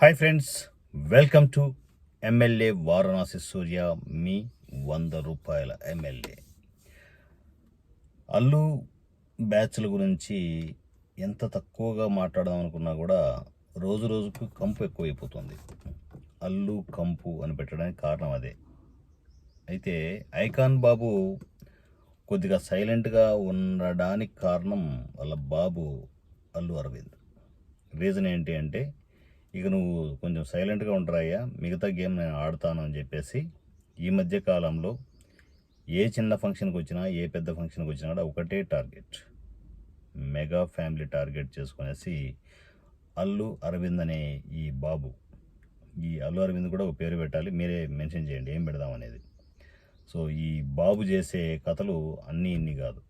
Hi friends welcome to MLA Varanasi Surya మీ వంద రూపాయల MLA Allu బ్యాచ్ల గురించి ఎంత తక్కువగా మాట్లాడదాం అనుకున్నా కూడా రోజు రోజుకు కంపు ఎక్కువైపోతుంది. అల్లు కంపు అని పెట్టడానికి కారణం అదే. అయితే ఐకాన్ బాబు కొద్దిగా సైలెంట్గా ఉండడానికి కారణం వాళ్ళ బాబు అల్లు అరవింద్. రీజన్ ఏంటి అంటే ఇక నువ్వు కొంచెం సైలెంట్గా ఉంటారయ్యా మిగతా గేమ్ నేను ఆడతాను అని చెప్పేసి ఈ మధ్య కాలంలో ఏ చిన్న ఫంక్షన్కి వచ్చినా ఏ పెద్ద ఫంక్షన్కి వచ్చినా కూడా ఒకటే టార్గెట్. మెగా ఫ్యామిలీ టార్గెట్ చేసుకునేసి అల్లు అరవింద్ అనే ఈ బాబు ఈ అల్లు అరవింద్ కూడా ఒక పేరు పెట్టాలి. మీరే మెన్షన్ చేయండి ఏం పెడదాం అనేది. సో ఈ బాబు చేసే కథలు అన్నీ ఇన్ని కాదు.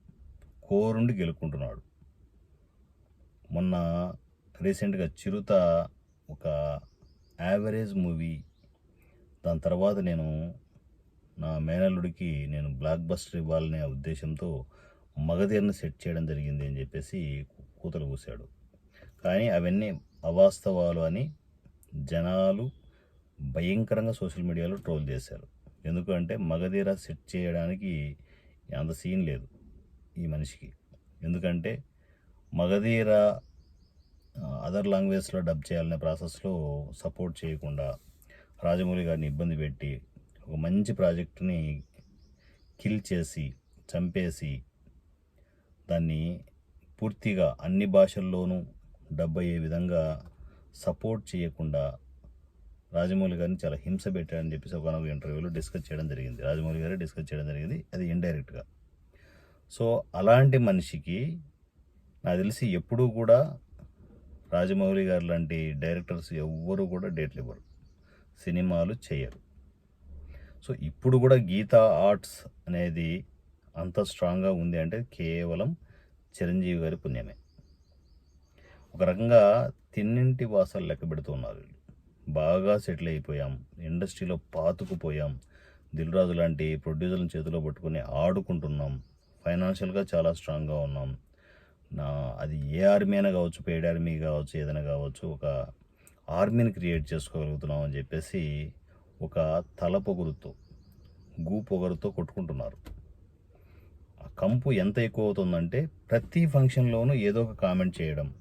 కోరుండి గెలుక్కుంటున్నాడు మొన్న రీసెంట్గా చిరుత ఒక యావరేజ్ మూవీ దాని తర్వాత నేను నా మేనల్లుడికి నేను బ్లాక్ బస్టర్ ఇవ్వాలనే ఉద్దేశంతో మగధీరను సెట్ చేయడం జరిగింది అని చెప్పేసి కూతలు కూశాడు. కానీ అవన్నీ అవాస్తవాలు అని జనాలు భయంకరంగా సోషల్ మీడియాలో ట్రోల్ చేశారు. ఎందుకంటే మగధీర సెట్ చేయడానికి అంత సీన్ లేదు ఈ మనిషికి. ఎందుకంటే మగధీర అదర్ లాంగ్వేజ్లో డబ్ చేయాలనే ప్రాసెస్లో సపోర్ట్ చేయకుండా రాజమౌళి గారిని ఇబ్బంది పెట్టి ఒక మంచి ప్రాజెక్టుని కిల్ చేసి చంపేసి దాన్ని పూర్తిగా అన్ని భాషల్లోనూ డబ్ అయ్యే విధంగా సపోర్ట్ చేయకుండా రాజమౌళి గారిని చాలా హింస పెట్టాడని చెప్పేసి ఒక ఇంటర్వ్యూలో డిస్కస్ చేయడం జరిగింది. రాజమౌళి గారే డిస్కస్ చేయడం జరిగింది. అది ఇండైరెక్ట్గా. సో అలాంటి మనిషికి నాకు తెలిసి ఎప్పుడూ కూడా రాజమౌళి గారు లాంటి డైరెక్టర్స్ ఎవ్వరూ కూడా డేట్లు ఇవ్వరు. సినిమాలు చేయరు. సో ఇప్పుడు కూడా గీతా ఆర్ట్స్ అనేది అంత స్ట్రాంగ్గా ఉంది అంటే కేవలం చిరంజీవి గారి పుణ్యమే. ఒక రకంగా తిన్నింటి వాసాలు లెక్క పెడుతున్నారు బాగా సెటిల్ అయిపోయాం. ఇండస్ట్రీలో పాతుకుపోయాం. దిల్ రాజు లాంటి ప్రొడ్యూసర్ల చేతిలో పట్టుకుని ఆడుకుంటున్నాం. ఫైనాన్షియల్గా చాలా స్ట్రాంగ్గా ఉన్నాం. నా అది ఏ ఆర్మీ అయినా కావచ్చు పెయిడ్ ఆర్మీ కావచ్చు ఏదైనా కావచ్చు ఒక ఆర్మీని క్రియేట్ చేసుకోగలుగుతున్నాం అని చెప్పేసి ఒక తల పొగురుతో గూ పొగరుతో కొట్టుకుంటున్నారు. ఆ కంపు ఎంత ఎక్కువ అవుతుందంటే ప్రతి ఫంక్షన్లోనూ ఏదో ఒక కామెంట్ చేయడం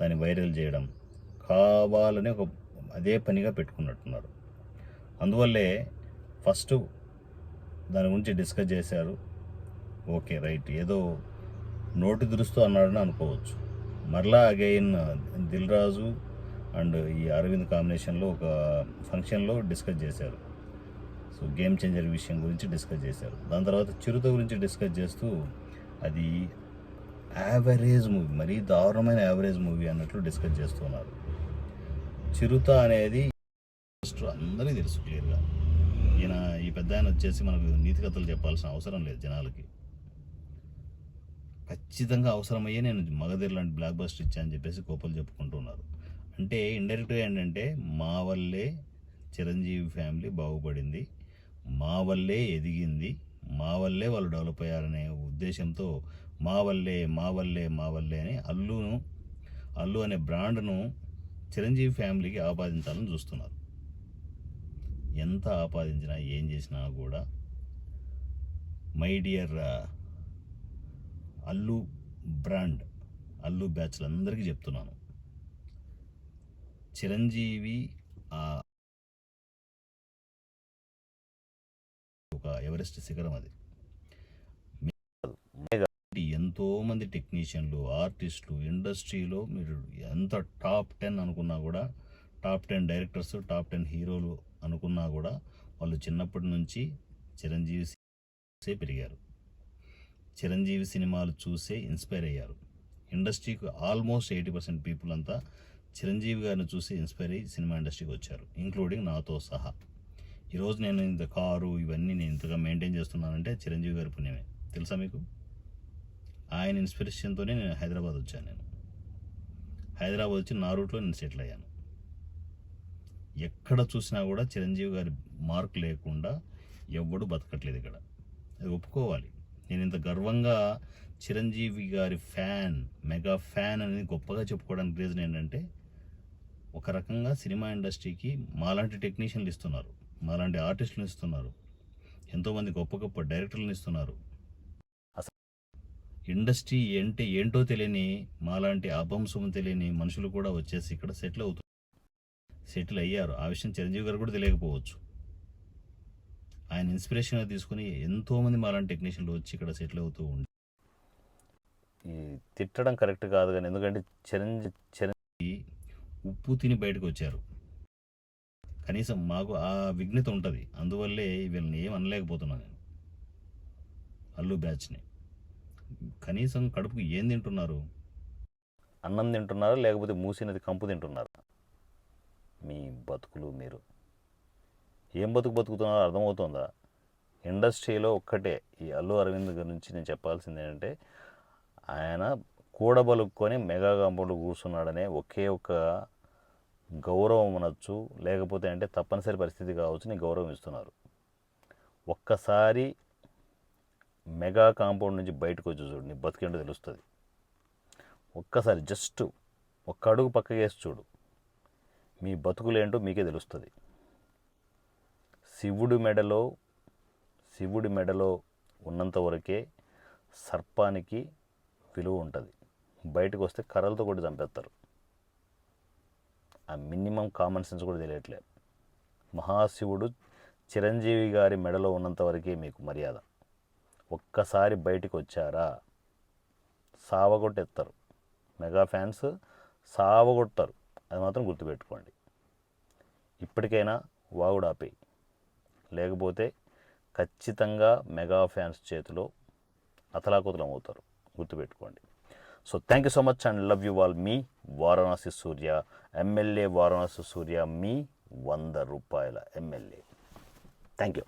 దాన్ని వైరల్ చేయడం కావాలని ఒక అదే పనిగా పెట్టుకున్నట్టున్నారు. అందువల్లే ఫస్ట్ దాని గురించి డిస్కస్ చేశారు. Okay right. ఏదో నోటి దురుస్తూ అన్నాడని అనుకోవచ్చు. మరలా అగైన్ దిల్ రాజు అండ్ ఈ అరవింద్ కాంబినేషన్లో ఒక ఫంక్షన్లో డిస్కస్ చేశారు. సో గేమ్ చేంజర్ విషయం గురించి డిస్కస్ చేశారు. దాని తర్వాత చిరుత గురించి డిస్కస్ చేస్తూ అది యావరేజ్ మూవీ మరీ దారుణమైన యావరేజ్ మూవీ అన్నట్లు డిస్కస్ చేస్తున్నారు చిరుత అనేది అందరికీ తెలుసు క్లియర్గా ఈయన ఈ పెద్ద ఆయన వచ్చేసి మనకు నీతి కథలు చెప్పాల్సిన అవసరం లేదు జనాలకి. ఖచ్చితంగా అవసరమయ్యే నేను మగధీర్ లాంటి బ్లాక్ బస్టర్ ఇచ్చానని చెప్పేసి కోపలు చెప్పుకుంటున్నారు అంటే ఇండైరెక్ట్గా ఏంటంటే మా వల్లే చిరంజీవి ఫ్యామిలీ బాగుపడింది మా వల్లే ఎదిగింది మా వల్లే వాళ్ళు డెవలప్ అయ్యారనే ఉద్దేశంతో మా వల్లే మా వల్లే మా వల్లే అని అల్లును అల్లు అనే బ్రాండ్ను చిరంజీవి ఫ్యామిలీకి ఆపాదించాలని చూస్తున్నారు. ఎంత ఆపాదించినా ఏం చేసినా కూడా my dear Allu brand Allu బ్యాచ్లు అందరికీ చెప్తున్నాను చిరంజీవి ఒక ఎవరెస్ట్ శిఖరం అది ఎంతోమంది టెక్నీషియన్లు ఆర్టిస్టులు ఇండస్ట్రీలో మీరు ఎంత టాప్ టెన్ అనుకున్నా కూడా top ten directors top ten హీరోలు అనుకున్నా కూడా వాళ్ళు చిన్నప్పటి నుంచి చిరంజీవి పెరిగారు చిరంజీవి సినిమాలు చూసే ఇన్స్పైర్ అయ్యారు. ఇండస్ట్రీకి ఆల్మోస్ట్ ఎయిటీ పర్సెంట్ పీపుల్ అంతా చిరంజీవి గారిని చూసి ఇన్స్పైర్ అయ్యి సినిమా ఇండస్ట్రీకి వచ్చారు ఇంక్లూడింగ్ నాతో సహా. ఈరోజు నేను ఇంత కారు ఇవన్నీ నేను ఇంతగా మెయింటైన్ చేస్తున్నానంటే చిరంజీవి గారి పుణ్యమే. తెలుసా మీకు? ఆయన ఇన్స్పిరేషన్తోనే నేను హైదరాబాద్ వచ్చాను నేను. హైదరాబాద్ వచ్చి నా రూట్లో నేను సెటిల్ అయ్యాను. ఎక్కడ చూసినా కూడా చిరంజీవి గారి మార్క్ లేకుండా ఎవ్వడు బతకట్లేదు ఇక్కడ. అది ఒప్పుకోవాలి. నేను ఇంత గర్వంగా చిరంజీవి గారి ఫ్యాన్ మెగా ఫ్యాన్ అనేది గొప్పగా చెప్పుకోవడానికి రీజన్ ఏంటంటే ఒక రకంగా సినిమా ఇండస్ట్రీకి మాలాంటి టెక్నీషియన్లు ఇస్తున్నారు మాలాంటి ఆర్టిస్టులు ఇస్తున్నారు ఎంతోమంది గొప్ప గొప్ప డైరెక్టర్లను ఇస్తున్నారు. అసలు ఇండస్ట్రీ ఏంటి ఏంటో తెలియని మాలాంటి అభంశం తెలియని మనుషులు కూడా వచ్చేసి ఇక్కడ సెటిల్ అవుతున్నారు సెటిల్ అయ్యారు. ఆ విషయం చిరంజీవి గారు కూడా తెలియకపోవచ్చు. ఆయన ఇన్స్పిరేషన్గా తీసుకుని ఎంతోమంది మాలాంటి టెక్నీషియన్లు వచ్చి ఇక్కడ సెటిల్ అవుతూ ఉండి ఈ తిట్టడం కరెక్ట్ కాదు కానీ ఎందుకంటే చిరంజీ చిరంజీవి ఉప్పు తిని బయటకు వచ్చారు. కనీసం మాకు ఆ విఘ్నత ఉంటుంది. అందువల్లే వీళ్ళని ఏం అనలేకపోతున్నాను నేను. అల్లు బ్యాచ్ని. కనీసం కడుపుకు ఏం తింటున్నారు? అన్నం తింటున్నారా? లేకపోతే మూసినది కంపు తింటున్నారా? మీ బతుకులు మీరు. ఏం బతుకు బతుకుతున్నారో అర్థమవుతుందా? ఇండస్ట్రీలో ఒక్కటే ఈ అల్లు అరవింద్ గురించి నేను చెప్పాల్సింది ఏంటంటే ఆయన కూడబలుక్కొని మెగా కాంపౌండ్ కూర్చున్నాడనే ఒకే ఒక గౌరవం అనొచ్చు లేకపోతే అంటే తప్పనిసరి పరిస్థితి కావచ్చు నేను గౌరవం ఇస్తున్నారు. ఒక్కసారి మెగా కాంపౌండ్ నుంచి బయటకు వచ్చి చూడు నీ బతికేంటో తెలుస్తుంది. ఒక్కసారి జస్ట్ ఒక్క అడుగు పక్కకేసి చూడు మీ బతుకులేంటో మీకే తెలుస్తుంది. శివుడి మెడలో శివుడి మెడలో ఉన్నంత వరకే సర్పానికి విలువ ఉంటుంది. బయటకు వస్తే కర్రలతో కూడా చంపేస్తారు. ఆ మినిమం కామన్ సెన్స్ కూడా తెలియట్లేదు మహాశివుడు చిరంజీవి గారి మెడలో ఉన్నంత వరకే మీకు మర్యాద. ఒక్కసారి బయటికి వచ్చారా సావగొట్టేస్తారు మెగా ఫ్యాన్స్ సావగొడతారు. అది మాత్రం గుర్తుపెట్టుకోండి. ఇప్పటికైనా వాగుడాపేయి. లేకపోతే ఖచ్చితంగా మెగా ఫ్యాన్స్ చేతిలో అతలాకుతలం అవుతారు గుర్తుపెట్టుకోండి. So thank you so much and love you all me Varanasi Surya MLA Varanasi Surya మీ వంద రూపాయల ఎమ్మెల్యే థ్యాంక్ యూ